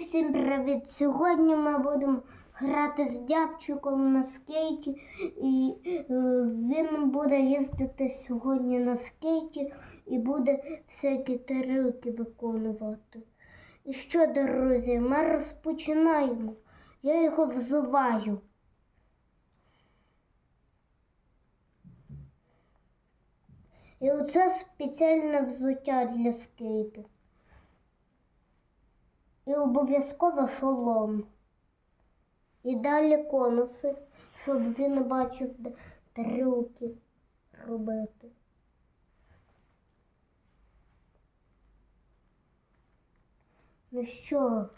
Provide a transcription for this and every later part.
всім привіт! Сьогодні ми будемо грати з дябчиком на скейті, і е, він буде їздити сьогодні на скейті і буде всякі трюки виконувати. І що, друзі, ми розпочинаємо. Я його взуваю. І оце спеціальне взуття для скейту. І обов'язково шолом. І далі конуси, щоб він бачив де трюки робити. Ну що,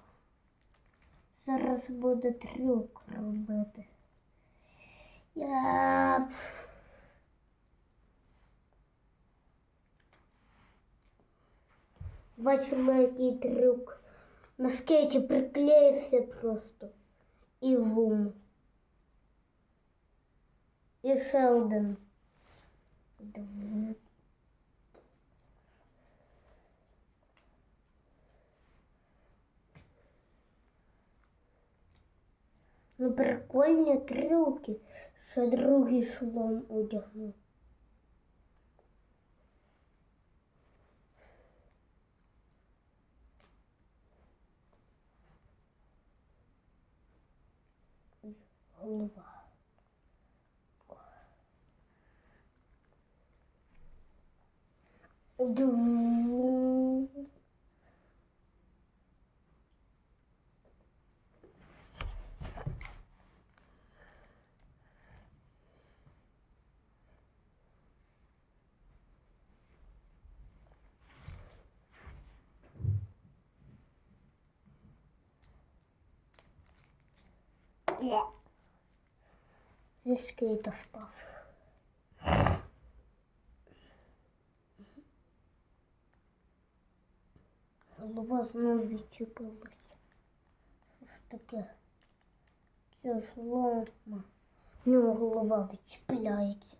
зараз буде трюк робити. Я... Бачимо, який трюк. На скейті приклеївся просто. І вум. І ще один. Дв- Ну, прикольні трюки, що другий шолом одягнув. Oliver. Yeah. Зі скейта впав. Голова знову відчепилася. Що ж таке? Це ж лома. В нього голова відчіпляється.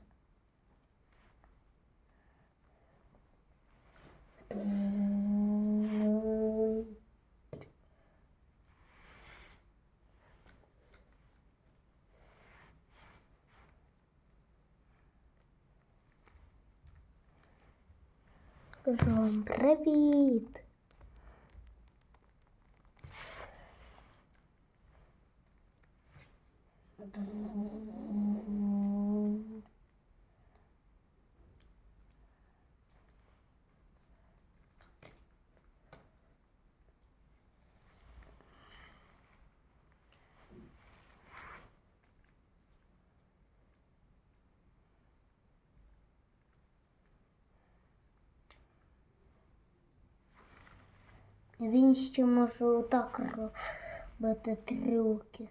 Кажу вам привіт. Він ще може отак робити трюки,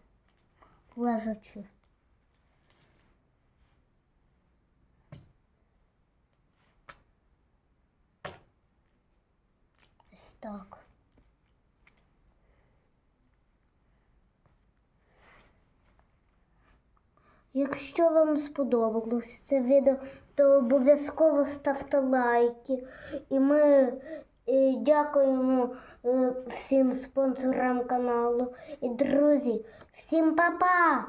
лежачи. Ось так. Якщо вам сподобалось це відео, то обов'язково ставте лайки. І ми е, дякуємо е, всім спонсорам каналу. І друзі, всім па-па!